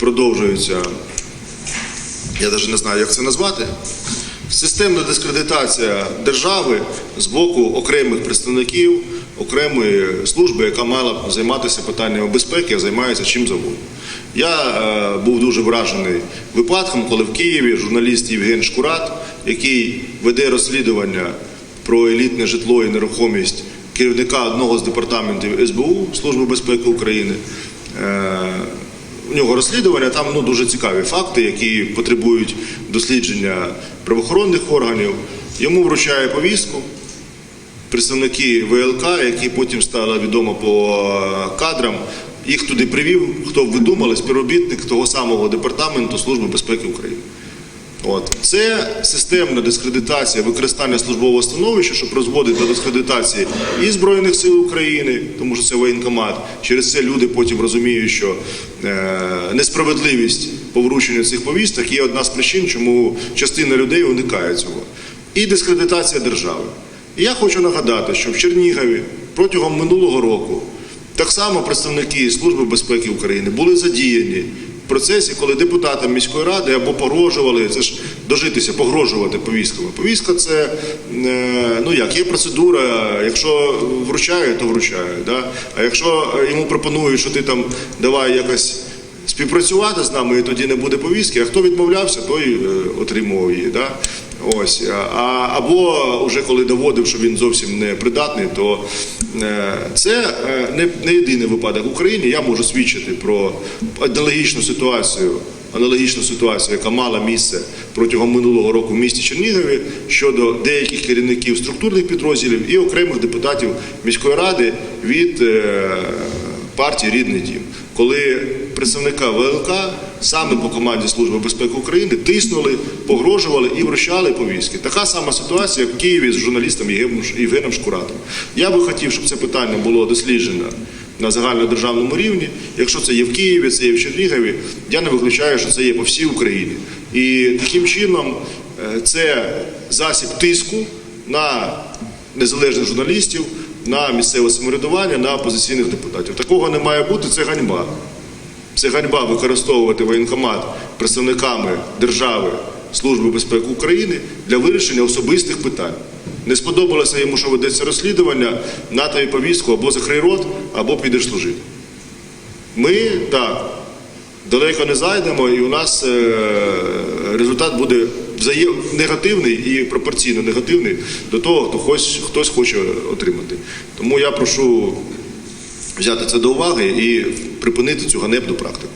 продовжується, я навіть не знаю, як це назвати. Системна дискредитація держави з боку окремих представників окремої служби, яка мала б займатися питаннями безпеки, а займається чим завгодно. Я е, був дуже вражений випадком, коли в Києві журналіст Євген Шкурат, який веде розслідування про елітне житло і нерухомість керівника одного з департаментів СБУ Служби безпеки України. Е, у нього розслідування, там ну, дуже цікаві факти, які потребують дослідження правоохоронних органів. Йому вручає повістку представники ВЛК, які потім стало відомо по е, кадрам. Їх туди привів, хто б ви думали, співробітник того самого департаменту Служби безпеки України. От це системна дискредитація використання службового становища, що призводить до дискредитації і збройних сил України, тому що це воєнкомат. Через це люди потім розуміють, що е, несправедливість по цих повісток є одна з причин, чому частина людей уникає цього. І дискредитація держави. І я хочу нагадати, що в Чернігові протягом минулого року так само представники Служби безпеки України були задіяні процесі, коли депутатам міської ради або погрожували, це ж дожитися, погрожувати повістками. Повістка це е, ну як є процедура. Якщо вручає, то вручає. Да? А якщо йому пропонують, що ти там давай якось. Співпрацювати з нами і тоді не буде повістки, а хто відмовлявся, той е, отримував її. Да? Ось. А, або вже коли доводив, що він зовсім не придатний, то е, це е, не, не єдиний випадок в Україні. Я можу свідчити про аналогічну ситуацію, аналогічну ситуацію, яка мала місце протягом минулого року в місті Чернігові щодо деяких керівників структурних підрозділів і окремих депутатів міської ради від е, партії Рідний дім, коли представника ВЛК саме по команді Служби безпеки України тиснули, погрожували і вручали повістки. Така сама ситуація в Києві з журналістом Євгеном Шкуратом. Я би хотів, щоб це питання було досліджено на загальнодержавному рівні. Якщо це є в Києві, це є в Чернігові, я не виключаю, що це є по всій Україні. І таким чином е, це засіб тиску на незалежних журналістів, на місцеве самоврядування, на опозиційних депутатів. Такого не має бути, це ганьба. Це ганьба використовувати воєнкомат представниками держави Служби безпеки України для вирішення особистих питань. Не сподобалося йому, що ведеться розслідування, на тобі повістку або закрий рот, або підеш служити. Ми так далеко не зайдемо, і у нас е, результат буде негативний і пропорційно негативний до того, хто хтось, хтось хоче отримати. Тому я прошу взяти це до уваги і припинити цю ганебну практику.